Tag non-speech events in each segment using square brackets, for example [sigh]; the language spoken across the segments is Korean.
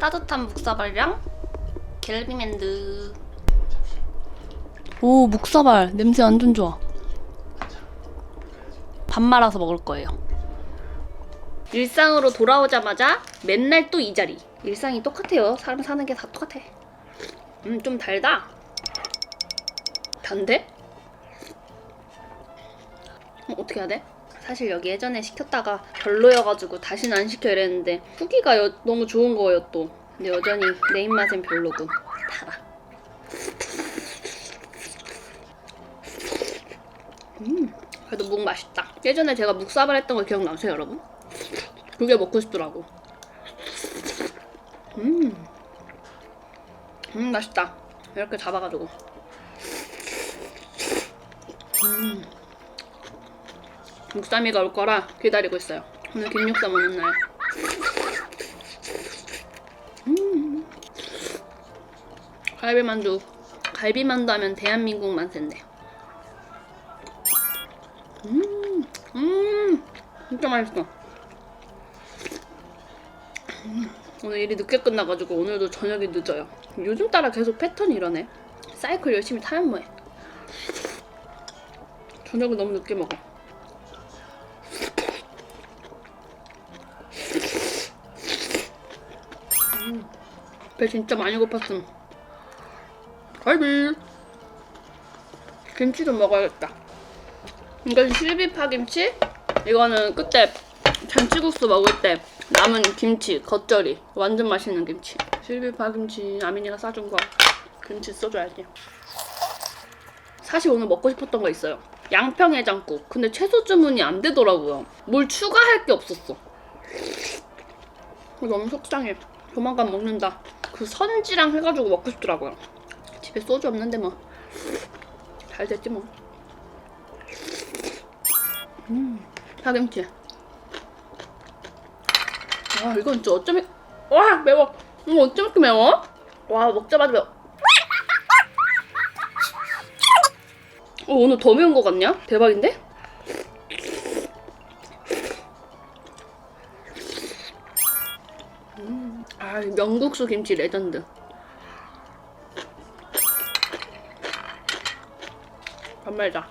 따뜻한 묵사발이랑 갤비맨드. 오, 묵사발. 냄새 완전 좋아. 밥 말아서 먹을 거예요. 일상으로 돌아오자마자 맨날 또 이 자리. 일상이 똑같아요. 사람 사는 게 다 똑같아. 음, 좀 달다. 단데? 어, 어떻게 해야 돼? 사실 여기 예전에 시켰다가 별로여가지고 다시는 안 시켜 이랬는데 후기가 여- 너무 좋은 거예요 또. 근데 여전히 내 입맛엔 별로군. 달아. 음, 그래도 묵 맛있다. 예전에 제가 묵사발 했던 거 기억나세요 여러분? 그게 먹고 싶더라고. 음, 음 맛있다. 이렇게 잡아가지고. 음. 육삼이가 올 거라 기다리고 있어요. 오늘 김육삼 오는 날. 음. 갈비만두. 갈비만두 하면 대한민국 만세인데. 음, 음, 진짜 맛있어. 음, 오늘 일이 늦게 끝나가지고 오늘도 저녁이 늦어요. 요즘 따라 계속 패턴이 이러네. 사이클 열심히 타면 뭐해. 저녁을 너무 늦게 먹어. 배 진짜 많이 고팠음. 갈비. 김치 좀 먹어야겠다. 이건 실비 파 김치. 이거는 그때 잔치국수 먹을 때 남은 김치 겉절이 완전 맛있는 김치. 실비 파 김치 아민이가 싸준 거 김치 써줘야지. 사실 오늘 먹고 싶었던 거 있어요. 양평해장국. 근데 채소 주문이 안 되더라고요. 뭘 추가할 게 없었어. 너무 속상해. 조만간 먹는다. 그 선지랑 해가지고 먹고 싶더라고요. 집에 소주 없는데 뭐. 잘 됐지 뭐. 음, 파김치. 와, 이건 진짜 어쩜, 이- 와, 매워. 이거 어쩜 이렇게 매워? 와, 먹자마자 매워. 어, 오늘 더 매운 거 같냐? 대박인데? 아, 명국수 김치 레전드. 밥 말자.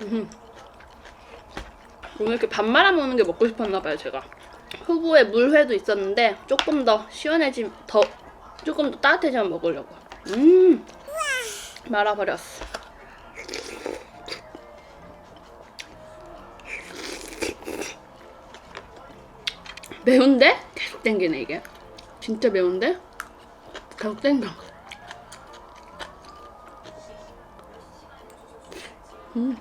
음. 오늘 이렇게 밥 말아 먹는 게 먹고 싶었나 봐요, 제가. 후보에 물회도 있었는데 조금 더 시원해지 더 조금 더 따뜻해지면 먹으려고. 음. 말아버렸어. 매운데? 계속 땡기네 이게. 진짜 매운데? 계속 땡겨. 음.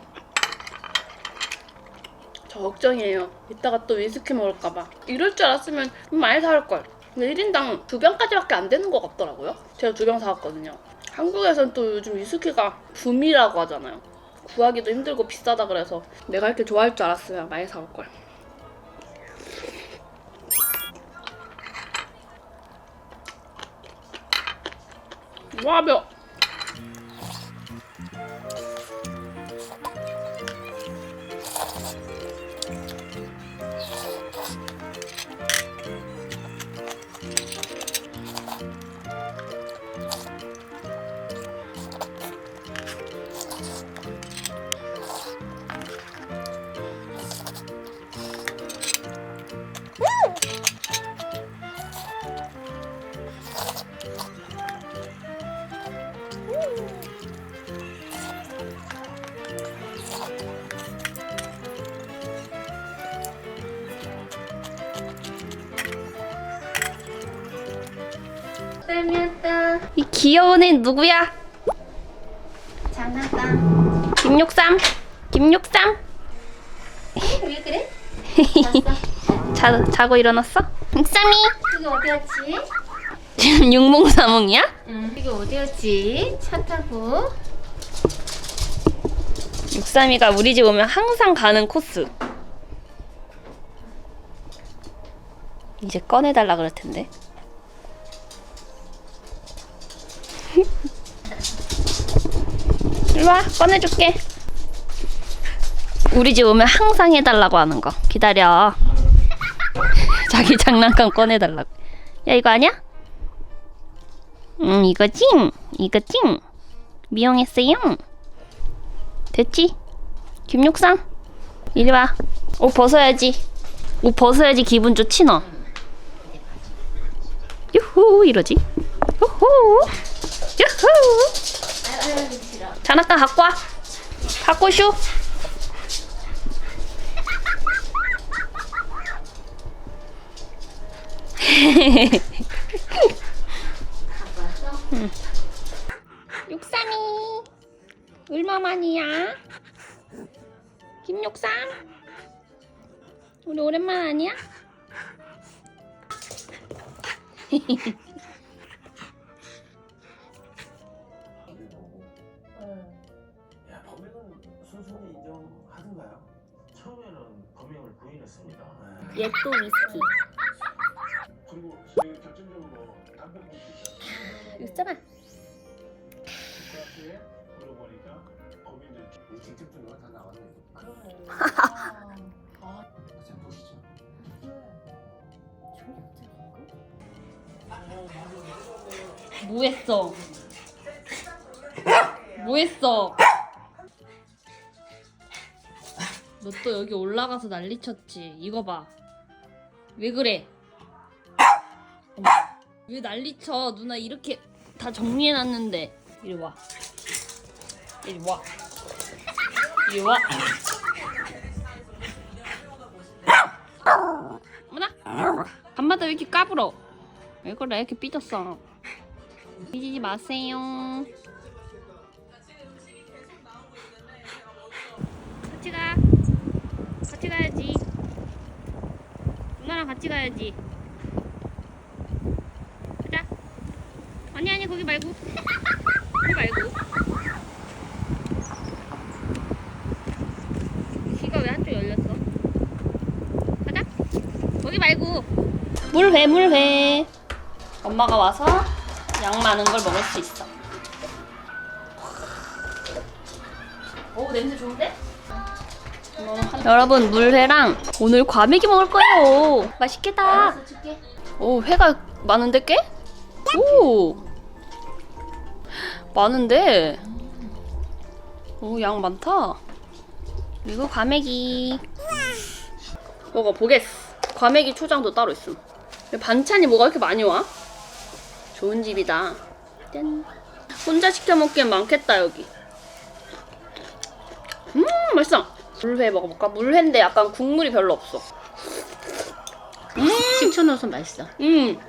저 걱정이에요. 이따가 또 위스키 먹을까봐. 이럴 줄 알았으면 좀 많이 사올걸. 근데 1인당 두 병까지밖에 안 되는 것 같더라고요. 제가 두 병 사왔거든요. 한국에선 또 요즘 위스키가 붐이라고 하잖아요. 구하기도 힘들고 비싸다 그래서 내가 이렇게 좋아할 줄 알았으면 많이 사올걸. 와 매워. 귀여운 애 누구야? 장난감. 김육삼. 김육삼. 왜 그래? [laughs] 자, 자고 일어났어? 육삼이. 이게 어디였지? 지금 육몽사몽이야? 응. 이게 어디였지? 차 타고. 육삼이가 우리 집 오면 항상 가는 코스. 이제 꺼내달라 그럴 텐데. 일로 와, 꺼내줄게. 우리 집 오면 항상 해달라고 하는 거. 기다려. [laughs] 자기 장난감 꺼내달라고. 야 이거 아니야? 응 이거지? 이거지? 미용했어요. 됐지? 김육상 이리 와. 옷 벗어야지. 옷 벗어야지 기분 좋지 너. 유후 이러지. 유후. 장난감 갖고 와. 갖고 쇼. [laughs] 육삼이 얼마만이야? 김육삼 우리 오랜만 아니야? 야, [laughs] 얘또 위스키 있잖아요. 있잖아 다 나왔네. 그러네. 아, 자 보시죠. 뭐 했어? 뭐 했어? 너 또 여기 올라가서 난리 쳤지. 이거 봐. 왜 그래? 왜 난리 쳐? 누나 이렇게 다 정리해놨는데. 이리 와. 이리 와. 이리 와. 어머나? 밤마다 왜 이렇게 까불어? 왜 그래? 이렇게 삐졌어. 삐지지 마세요. 같이 가. 같이 가야지. 누나랑 같이 가야지. 가자. 아니 아니 거기 말고. 거기 말고. 귀가 왜 한쪽 열렸어? 가자. 거기 말고. 물회 물회. 엄마가 와서 양 많은 걸 먹을 수 있어. 여러분 물회랑 오늘 과메기 먹을 거예요. 맛있겠다. 오 회가 많은데 꽤? 오 많은데. 오 양 많다. 그리고 과메기. 먹어 보겠어. 과메기 초장도 따로 있음. 반찬이 뭐가 이렇게 많이 와? 좋은 집이다. 짠. 혼자 시켜 먹기엔 많겠다 여기. 음 맛있어. 물회 먹어볼까? 물회인데 약간 국물이 별로 없어. 식초 넣어서 맛있어. 음.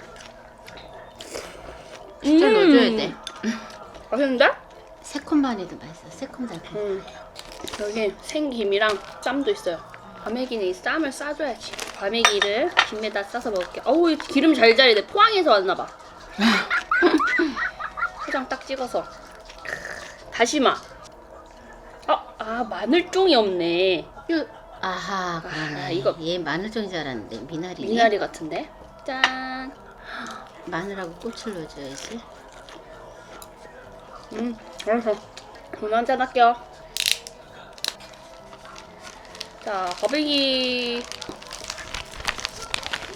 식초 음. 넣어줘야 돼. 맛있는데? 새콤만 해도 맛있어. 새콤달콤. 음. 여기 생김이랑 쌈도 있어요. 과메기는 이 쌈을 싸줘야지. 과메기를 김에다 싸서 먹을게. 어우 이 기름 잘 자리네. 포항에서 왔나봐. 초장 [laughs] 딱 찍어서. 다시마. 어, 아 마늘종이 없네. 요- 아하, 그러네. 아, 이거. 얘 마늘종인 줄 알았는데 미나리. 미나리 같은데. 짠. 마늘하고 고추를 넣어줘야지. 음, 알았어. 돈 한잔 할게요. 자, 거백이.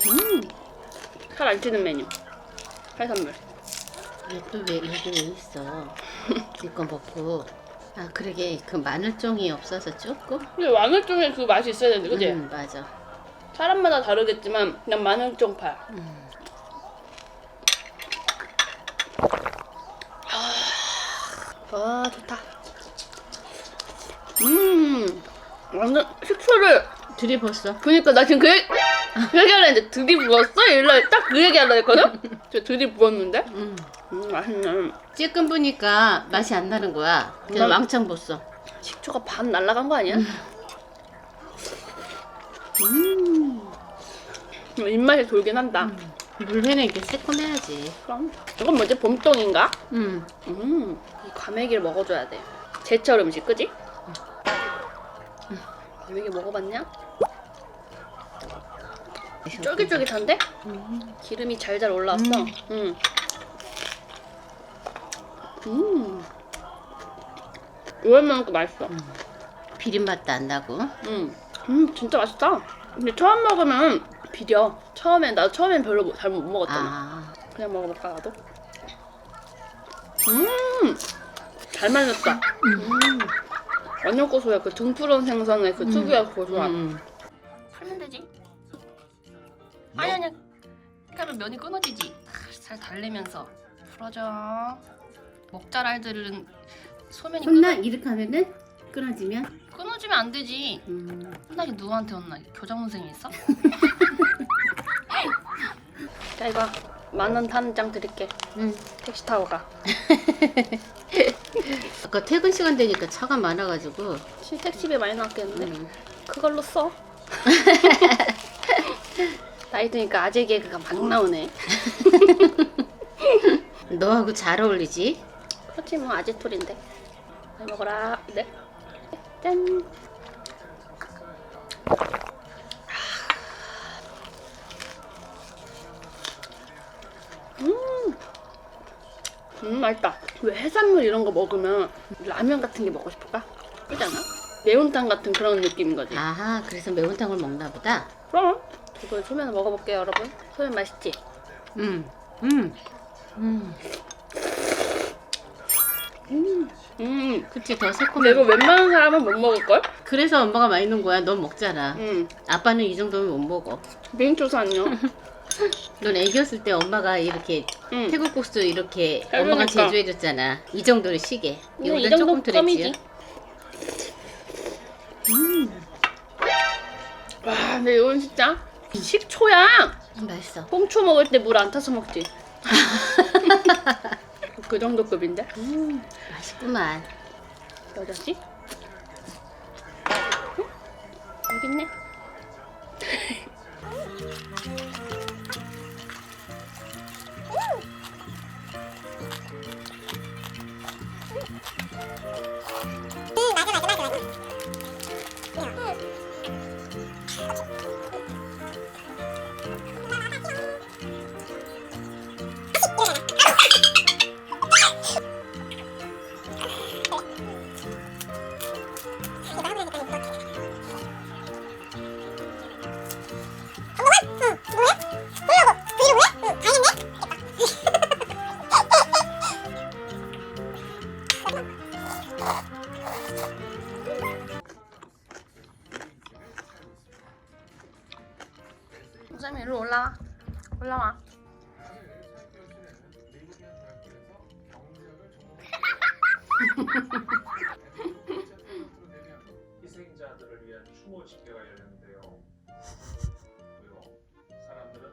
음, 살 안 찌는 메뉴. 해산물. 얘 또왜 여기 왜 있어? [laughs] 이거 먹고. 아 그러게 그 마늘종이 없어서 조금. 근데 마늘종에 그 맛이 있어야 되는데, 그지? 음, 맞아. 사람마다 다르겠지만, 그냥 마늘종 팔. 음. 아, 좋다. 음, 완전 식초를 들이었어. 그니까 나 지금 그 얘기, 그 얘기 하려 했는데 들이 부었어? 이래 딱그 얘기 하려 했거든? 저 들이 부었는데? 음. 음 맛있네 찔끔 보니까 맛이 안 나는 거야. 그냥 난- 왕창 붓어. 식초가 반 날라간 거 아니야? 음 입맛이 돌긴 한다 물회는 이렇게 새콤해야지. 그럼 이건 뭐지? 봄동인가? 음. 음, 이 과메기를 먹어줘야 돼 제철 음식 그지? 과메기 먹어봤냐? 쫄깃쫄깃한데? 기름이 잘잘 올라왔어 음. 음. 이걸 먹으니까 맛있어 비린 맛도 안 나고. 음, 음 진짜 맛있다. 근데 처음 먹으면 비려. 처음엔 나 처음엔 별로 못- 잘못 먹었잖아. 아, 그냥 먹어볼까 나도? 음, 잘 말렸다. 음, 완전 고소해. 그 등푸른 생선의 그 특유의 고소함. 음. 아니 아니. 그러면 면이 끊어지지. 잘 달래면서 풀어줘. 목자랄들은 소면이 혼나 이렇게 하면은 끊어지면. 끊어지면 안 되지. 음. 혼나기 누구한테 혼나? 교장 선생님 있어? [laughs] 자 이거 만원 타는 장 드릴게. 음. 택시 타고 가. [laughs] 아까 퇴근 시간 되니까 차가 많아가지고. 시 택시비 많이 나왔겠는데 음. 그걸로 써. [laughs] 나이 드니까 아재 개그가 막 나오네. [laughs] 너하고 잘 어울리지? 그렇지 뭐 아재 톨인데. 잘 먹어라. 네. 짠. 음. 음 맛있다. 왜 해산물 이런 거 먹으면 라면 같은 게 먹고 싶을까? 그잖아. 매운탕 같은 그런 느낌인 거지. 아하, 그래서 매운탕을 먹나 보다. 그럼 이거 소면 먹어볼게요, 여러분. 소면 맛있지? 음, 음, 음. 음. 그치, 더 근데 새콤해. 이거 웬만한 사람은 못 먹을 걸? 그래서 엄마가 많이 넣은 거야. 넌 먹잖아. 음. 아빠는 이 정도면 못 먹어. 민초산요. [laughs] 넌 애기였을 때 엄마가 이렇게 음. 태국 국수 이렇게. 엄마가 제조해줬잖아. 이 정도로 시게. 근데 이거보다 이 정도 조금 껌이지. 드랬지. 와, 근데 이건 진짜 식초야. 음, 맛있어. 홍초 먹을 때 물 안 타서 먹지. [laughs] 그 정도 급인데? 음, 맛있구만. 여자지? 응? 여기 있네. 그리고 사람들은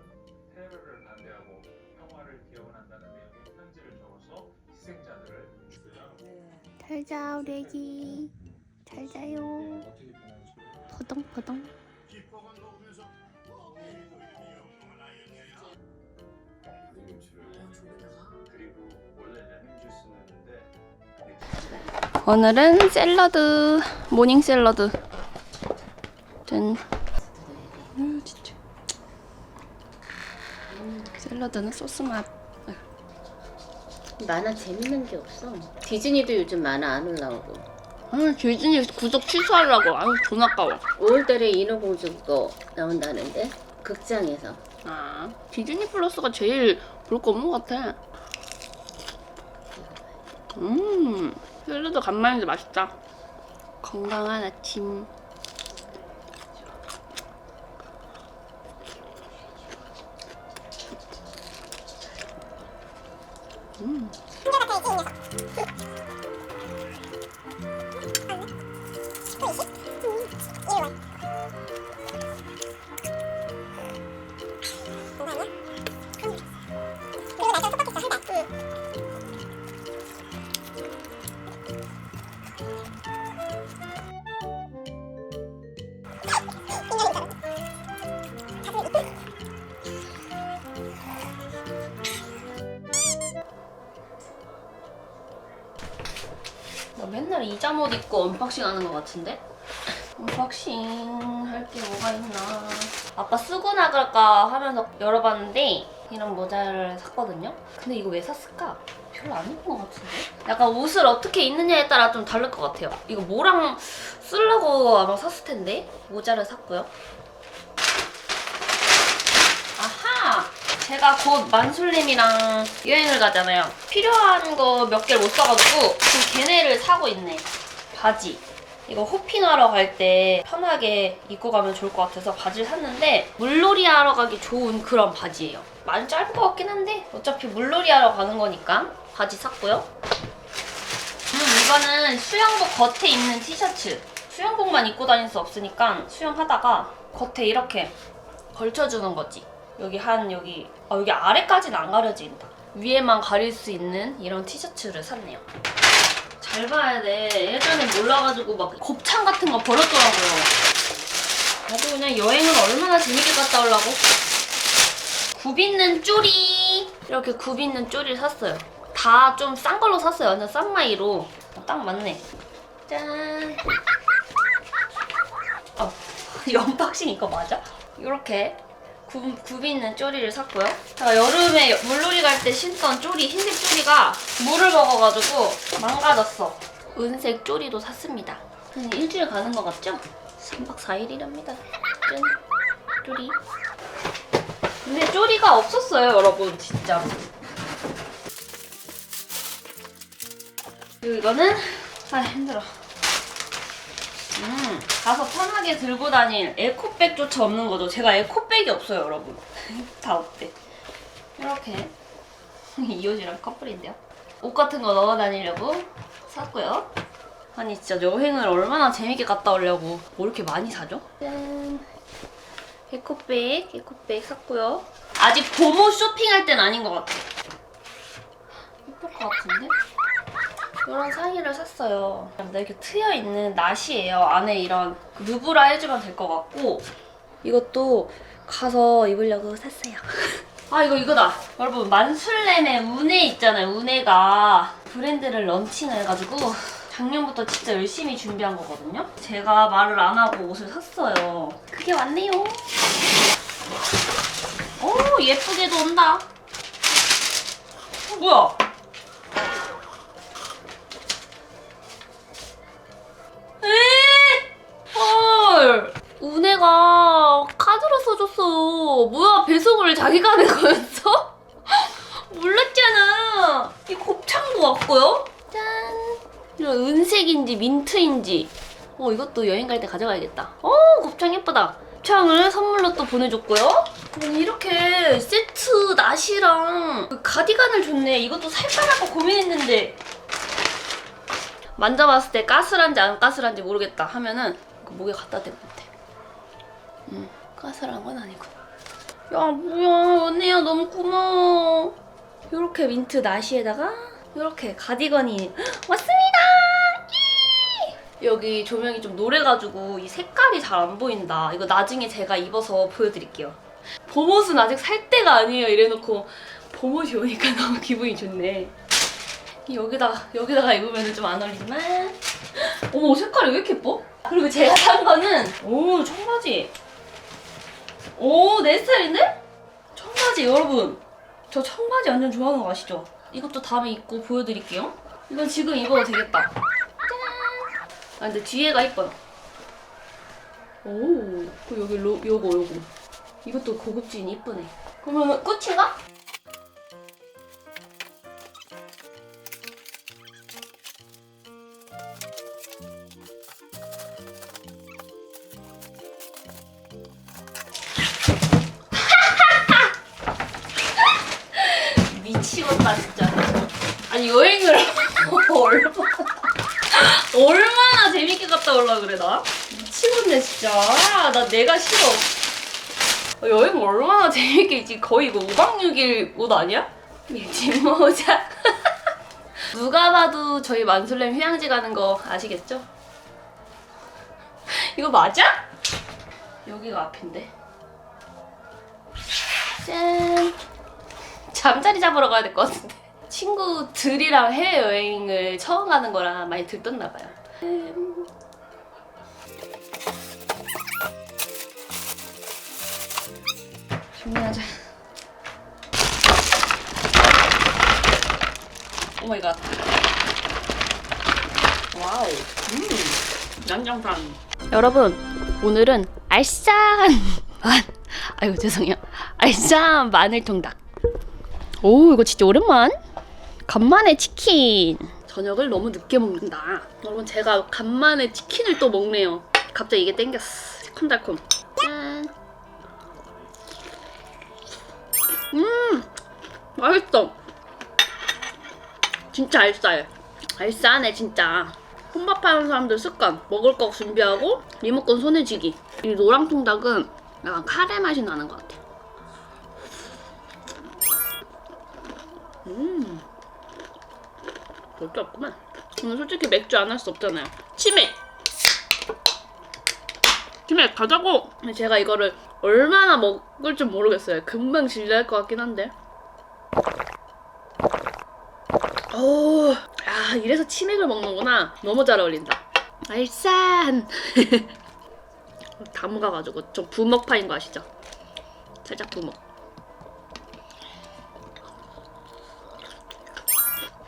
테러를 반대하고 평화를 기원한다는 내용의 편지를 적어서 희생자들을 주세요. 잘 자, 우리 애기. 잘 자요. 어떻게 변하는지 포동포동. 그리고 원래 레몬 주스였는데 오늘은 샐러드, 모닝 샐러드. 짠. 음, 진짜. 샐러드는 소스 맛. 만화 재밌는 게 없어. 디즈니도 요즘 만화 안 올라오고. 아, 디즈니 구독 취소하려고. 아유, 돈 아까워. 5월달에 인어공주 거 나온다는데 극장에서. 아, 디즈니 플러스가 제일 볼 거 없는 것 같아. 음, 샐러드 간만인데 맛있다. 건강한 아침. 언박싱 하는 것 같은데? 언박싱 할 게 뭐가 있나? 아까 쓰고 나갈까 하면서 열어봤는데 이런 모자를 샀거든요. 근데 이거 왜 샀을까? 별로 안 입은 것 같은데? 약간 옷을 어떻게 입느냐에 따라 좀 다를 것 같아요. 이거 뭐랑 쓰려고 아마 샀을 텐데 모자를 샀고요. 아하! 제가 곧 만술님이랑 여행을 가잖아요. 필요한 거 몇 개를 못 사가지고 지금 걔네를 사고 있네. 바지. 이거 호핑하러 갈 때 편하게 입고 가면 좋을 것 같아서 바지를 샀는데 물놀이 하러 가기 좋은 그런 바지예요. 많이 짧은 것 같긴 한데 어차피 물놀이 하러 가는 거니까 바지 샀고요. 음, 이거는 수영복 겉에 입는 티셔츠. 수영복만 입고 다닐 수 없으니까 수영하다가 겉에 이렇게 걸쳐주는 거지. 여기 한 여기 아 여기 아래까지는 안 가려진다. 위에만 가릴 수 있는 이런 티셔츠를 샀네요. 잘 봐야 돼. 예전에 몰라가지고 막 곱창 같은 거 버렸더라고요. 아주 그냥 여행을 얼마나 재밌게 갔다 오려고. 굽 있는 쪼리. 이렇게 굽 있는 쪼리를 샀어요. 다 좀 싼 걸로 샀어요. 완전 싼 마이로. 딱 맞네. 짠. 어, [laughs] 연박싱 이거 맞아? 이렇게 굽, 굽 있는 쪼리를 샀고요. 제가 여름에 물놀이 갈 때 신던 쪼리, 흰색 쪼리가 물을 먹어가지고 망가졌어. 은색 쪼리도 샀습니다. 한 일주일 가는 것 같죠? 3박 4일이랍니다. 짠. 쪼리. 근데 쪼리가 없었어요, 여러분. 진짜. 그리고 이거는 아 힘들어. 음, 가서 편하게 들고 다닐 에코백조차 없는 거죠. 제가 에코백이 없어요, 여러분. [laughs] 다 없대. 이렇게 [laughs] 이 옷이랑 커플인데요. 옷 같은 거 넣어 다니려고 샀고요. 아니 진짜 여행을 얼마나 재밌게 갔다 오려고 뭐 이렇게 많이 사죠? 짠. 에코백, 에코백 샀고요. 아직 봄옷 쇼핑할 땐 아닌 것 같아. 예쁠 것 같은데? 이런 상의를 샀어요. 이렇게 트여 있는 나시예요. 안에 이런 누브라 해주면 될 것 같고 이것도 가서 입으려고 샀어요. [laughs] 아 이거 이거다. 여러분 만술렘의 운해 있잖아요. 운해가 브랜드를 런칭을 해가지고 작년부터 진짜 열심히 준비한 거거든요. 제가 말을 안 하고 옷을 샀어요. 그게 왔네요. 오 예쁘게도 온다. 어, 뭐야? 은혜가 카드로 써줬어. 뭐야, 배송을 자기가 낸 거였어? [laughs] 몰랐잖아. 이 곱창도 왔고요. 짠. 이런 은색인지 민트인지. 어, 이것도 여행 갈 때 가져가야겠다. 어, 곱창 예쁘다. 곱창을 선물로 또 보내줬고요. 이렇게 세트 나시랑 그 가디건을 줬네. 이것도 살까 말까 고민했는데 만져봤을 때 까슬한지 안 까슬한지 모르겠다 하면은 그 목에 갖다 대면 돼. 음, 까슬한 건 아니고. 야, 뭐야, 언니야, 너무 고마워. 요렇게 민트 나시에다가 요렇게 가디건이 왔습니다! 이! 여기 조명이 좀 노래가지고 이 색깔이 잘 안 보인다. 이거 나중에 제가 입어서 보여드릴게요. 봄옷은 아직 살 때가 아니에요. 이래놓고 봄옷이 오니까 [laughs] 너무 기분이 좋네. 여기다가 여기다가 입으면 좀 안 어울리지만 어머 색깔이 왜 이렇게 예뻐? 그리고 제가 산 거는 오 청바지 오 내 스타일인데? 청바지 여러분 저 청바지 완전 좋아하는 거 아시죠? 이것도 다음에 입고 보여드릴게요 이건 지금 입어도 되겠다 짠! 아 근데 뒤에가 이뻐요 오 그리고 여기 로, 요거 요거 이것도 고급진 이쁘네 그러면 끝인가? 올라 그래 나? 미치겠네 진짜. 아, 나 내가 싫어. 어, 여행 얼마나 재밌게 했지? 거의 이거 5박 6일 옷 아니야? 밀짚 모자. [laughs] 누가 봐도 저희 만술렘 휴양지 가는 거 아시겠죠? [laughs] 이거 맞아? 여기가 앞인데. 짠. 잠자리 잡으러 가야 될 것 같은데. 친구들이랑 해외여행을 처음 가는 거라 많이 들떴나 봐요. 정리하자. 오 마이 갓. 와우. 음. 양념탕. 여러분, 오늘은 알싸한 만. 아이고 죄송해요. 알싸한 마늘 통닭. 오 이거 진짜 오랜만. 간만에 치킨. 저녁을 너무 늦게 먹는다. 여러분 제가 간만에 치킨을 또 먹네요. 갑자기 이게 땡겼어. 콤달콤. 음, 맛있어. 진짜 알싸해. 알싸하네 진짜. 혼밥하는 사람들 습관. 먹을 거 준비하고 리모컨 손에 쥐기. 이 노랑통닭은 약간 카레 맛이 나는 것 같아. 음. 별게 없구만. 오늘 솔직히 맥주 안 할 수 없잖아요. 치맥! 치맥 가자고! 제가 이거를 얼마나 먹을 줄 모르겠어요. 금방 질릴 것 같긴 한데. 오, 아, 이래서 치맥을 먹는구나. 너무 잘 어울린다. 알산! [laughs] 다 먹어가지고 좀 부먹파인 거 아시죠? 살짝 부먹.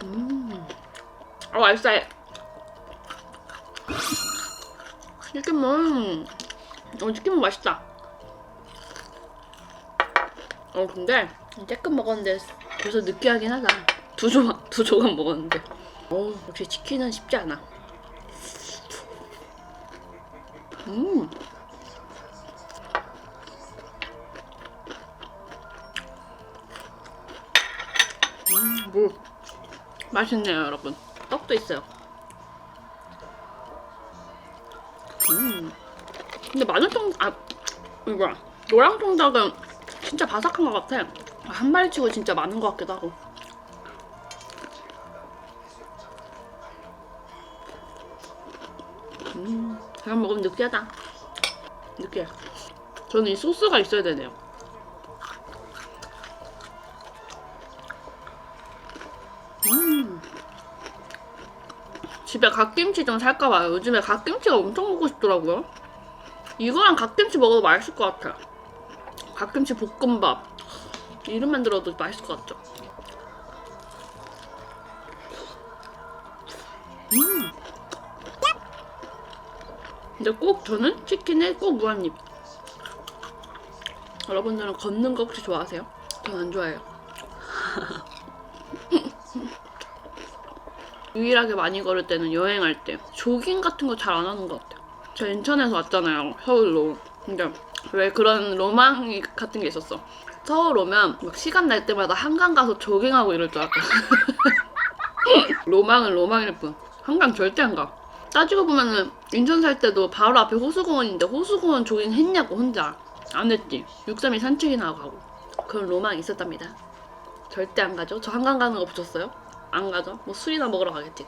음. 어, 알싸해. 치킨은, 어, 치킨은 맛있다. 어, 근데, 쬐끔 먹었는데, 벌써 느끼하긴 하다. 두 조각, 두 조각 먹었는데. 어, 역시 치킨은 쉽지 않아. 음. 음, 뭐. 맛있네요, 여러분. 떡도 있어요. 음. 근데 마늘통, 아, 이거 노랑통닭은 진짜 바삭한 것 같아. 한 마리 치고 진짜 많은 것 같기도 하고. 음, 그냥 먹으면 느끼하다. 느끼해. 저는 이 소스가 있어야 되네요. 음. 집에 갓김치 좀 살까 봐요. 요즘에 갓김치가 엄청 먹고 싶더라고요. 이거랑 갓김치 먹어도 맛있을 것 같아요. 갓김치 볶음밥. 이름만 들어도 맛있을 것 같죠? 음. 근데 꼭 저는 치킨에 꼭 무한입. 여러분들은 걷는 거 혹시 좋아하세요? 전 안 좋아해요. [laughs] 유일하게 많이 걸을 때는 여행할 때 조깅 같은 거 잘 안 하는 것 같아요. 저 인천에서 왔잖아요, 서울로. 근데 왜 그런 로망 같은 게 있었어. 서울 오면 막 시간 날 때마다 한강 가서 조깅하고 이럴 줄 알았거든. [laughs] 로망은 로망일 뿐. 한강 절대 안 가. 따지고 보면은 인천 살 때도 바로 앞에 호수공원인데 호수공원 조깅 했냐고 혼자. 안 했지. 632 산책이나 가고. 그런 로망이 있었답니다. 절대 안 가죠. 저 한강 가는 거 보셨어요? 안 가죠. 뭐 술이나 먹으러 가겠지.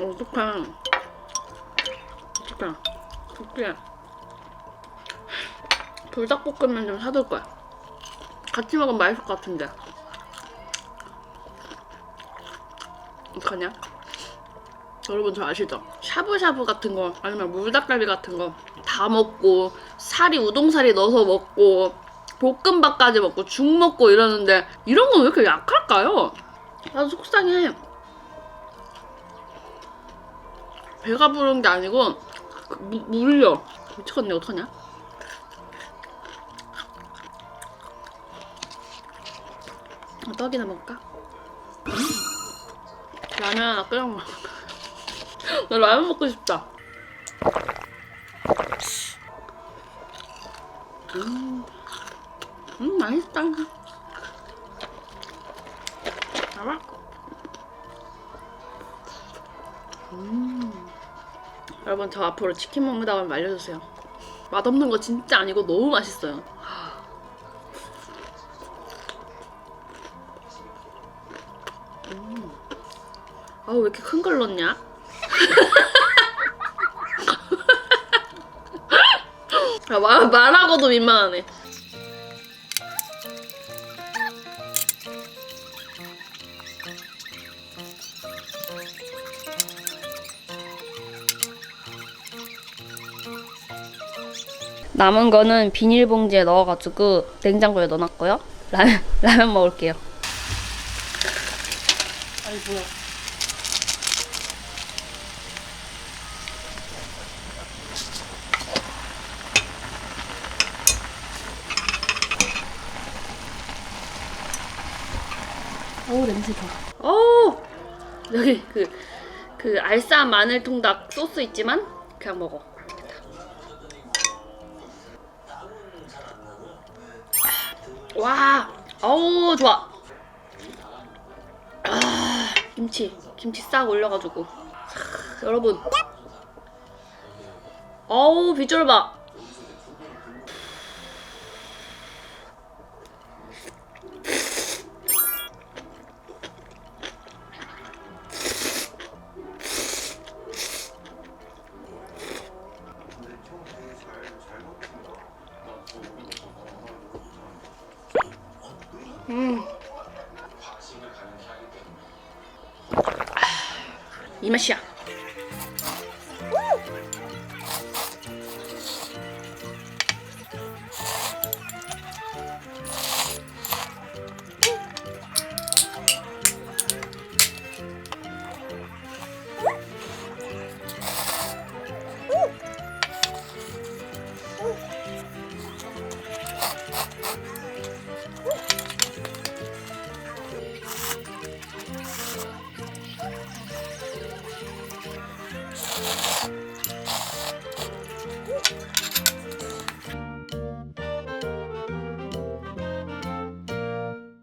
어, 어떡해. 어떡해. 어떡해. 불닭볶음면 좀 사둘 거야. 같이 먹으면 맛있을 것 같은데. 어떡하냐? 여러분 저 아시죠? 샤브샤브 같은 거 아니면 물닭갈비 같은 거 다 먹고 살이 우동살이 넣어서 먹고 볶음밥까지 먹고 죽 먹고 이러는데 이런 건 왜 이렇게 약할까요? 나도 속상해. 배가 부른 게 아니고 그, 무, 물려. 미치겠네 어떡하냐? 어, 떡이나 먹을까? 음. 라면 하나 끓여 먹어. [laughs] 나 라면 먹고 싶다. 음, 음 맛있다. 봐봐. 음. 여러분 저 앞으로 치킨 먹는다 하면 말려주세요. 맛없는 거 진짜 아니고 너무 맛있어요. 음. 아우 왜 이렇게 큰 걸 넣냐? [laughs] 아, 말, 말하고도 민망하네. 남은 거는 비닐봉지에 넣어가지고 냉장고에 넣어놨고요. 라면 [laughs] 라면 먹을게요. 아니 뭐야? 어우 냄새 봐. 어 여기 그 그 알싸한 마늘 통닭 소스 있지만 그냥 먹어. 와, 어우 좋아. 아 김치 김치 싹 올려가지고 하, 여러분. 어우 비주얼 봐. 이 맛이야.